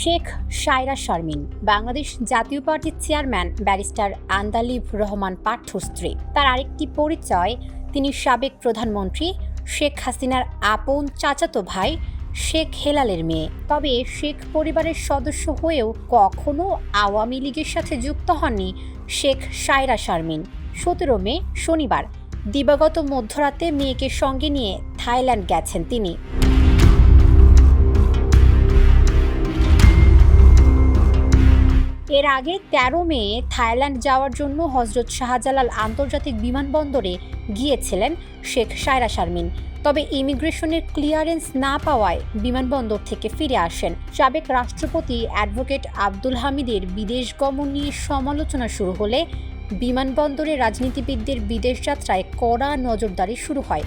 শেখ সায়রা শারমিন, বাংলাদেশ জাতীয় পার্টির chairman barrister Andalib Rahman পার্থর স্ত্রী তার আরেকটি পরিচয়, তিনি সাবেক প্রধানমন্ত্রী শেখ হাসিনার আপন চাচাতো ভাই শেখ হেলালের মেয়ে। তবে শেখ পরিবারের সদস্য হয়েও কখনো আওয়ামী লীগের সাথে যুক্ত হননি শেখ সায়রা শারমিন। সতেরো মে, শনিবার, দিবাগত মধ্যরাতে মেয়েকে সঙ্গে নিয়ে থাইল্যান্ড গেছেন তিনি। এর আগে তেরো মে থাইল্যান্ড যাওয়ার জন্য হজরত শাহজালাল আন্তর্জাতিক বিমানবন্দরে গিয়েছিলেন শেখ সায়রা শারমিন। তবে ইমিগ্রেশনের ক্লিয়ারেন্স না পাওয়ায় বিমানবন্দর থেকে ফিরে আসেন। সাবেক রাষ্ট্রপতি অ্যাডভোকেট আব্দুল হামিদের বিদেশ গমন নিয়ে সমালোচনা শুরু হলে বিমানবন্দরে রাজনীতিবিদদের বিদেশ যাত্রায় কড়া নজরদারি শুরু হয়।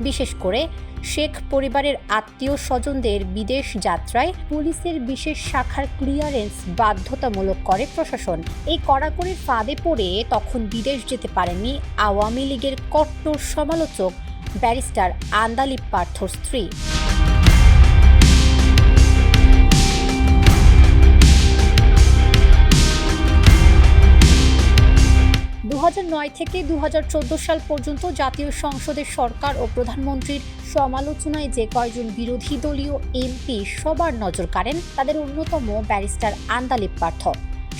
বিশেষ করে শেখ পরিবারের আত্মীয় স্বজনদের বিদেশ যাত্রায় পুলিশের বিশেষ শাখার ক্লিয়ারেন্স বাধ্যতামূলক করে প্রশাসন। এই কড়াকড়ির ফাঁদে পড়ে তখন বিদেশ যেতে পারেননি আওয়ামী লীগের কট্টর সমালোচক ব্যারিস্টার আন্দালিব পার্থর স্ত্রী। থেকে দু হাজার চোদ্দ সাল পর্যন্ত জাতীয় সংসদের সরকার ও প্রধানমন্ত্রীর সমালোচনায় যে কয়জন বিরোধী দলীয় এমপি সবার নজর কাড়েন, তাদের অন্যতম ব্যারিস্টার আন্দালিব পার্থ।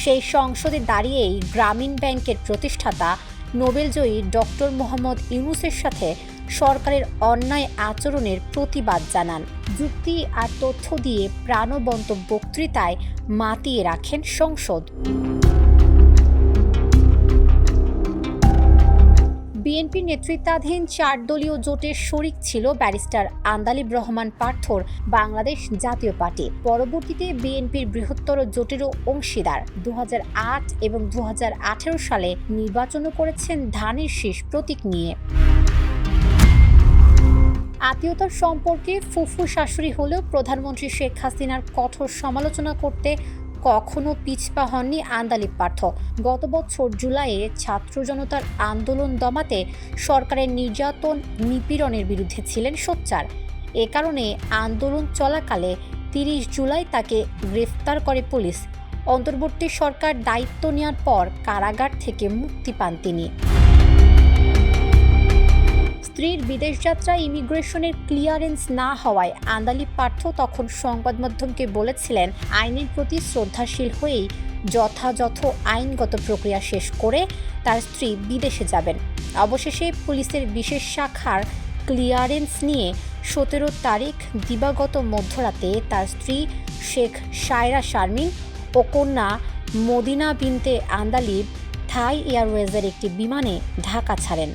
সেই সংসদে দাঁড়িয়েই গ্রামীণ ব্যাংকের প্রতিষ্ঠাতা, নোবেলজয়ী ডক্টর মোহাম্মদ ইউনুসের সাথে সরকারের অন্যায় আচরণের প্রতিবাদ জানান। যুক্তি আর তথ্য দিয়ে প্রাণবন্ত বক্তৃতায় মাতিয়ে রাখেন সংসদ। বিএনপি নেতৃত্বাধীন চার দলীয় জোটের শরিক ছিল ব্যারিস্টার আন্দালিব রহমান পার্থর, বাংলাদেশ জাতীয় পার্টি। পরবর্তীতে বিএনপির বৃহত্তর জোটেরও অংশীদার। দু হাজার আট এবং দু হাজার আঠারো সালে নির্বাচনও করেছেন ধানের শীষ প্রতীক নিয়ে। আত্মীয়তার সম্পর্কে ফুফু শাশুড়ি হলেও প্রধানমন্ত্রী শেখ হাসিনার কঠোর সমালোচনা করতে কখনো পিছপা হননি আন্দালিব পার্থ। গত বছর জুলাইয়ে ছাত্র জনতার আন্দোলন দমাতে সরকারের নির্যাতন নিপীড়নের বিরুদ্ধে ছিলেন সোচ্চার। এ কারণে আন্দোলন চলাকালে তিরিশ জুলাই তাকে গ্রেফতার করে পুলিশ। অন্তর্বর্তী সরকার দায়িত্ব নেওয়ার পর কারাগার থেকে মুক্তি পান তিনি। স্ত্রীর বিদেশ যাত্রায় ইমিগ্রেশনের ক্লিয়ারেন্স না হওয়ায় আন্দালি পার্থ তখন সংবাদ মাধ্যমকে বলেছিলেন, আইনের প্রতি শ্রদ্ধাশীল হয়েই যথাযথ আইনগত প্রক্রিয়া শেষ করে তার স্ত্রী বিদেশে যাবেন। অবশেষে পুলিশের বিশেষ শাখার ক্লিয়ারেন্স নিয়ে সতেরো তারিখ দিবাগত মধ্যরাতে তার স্ত্রী শেখ সায়রা শারমিন ও কন্যা মদিনা বিনতে আন্দালিব থাই এয়ারওয়েজের একটি বিমানে ঢাকা ছাড়েন।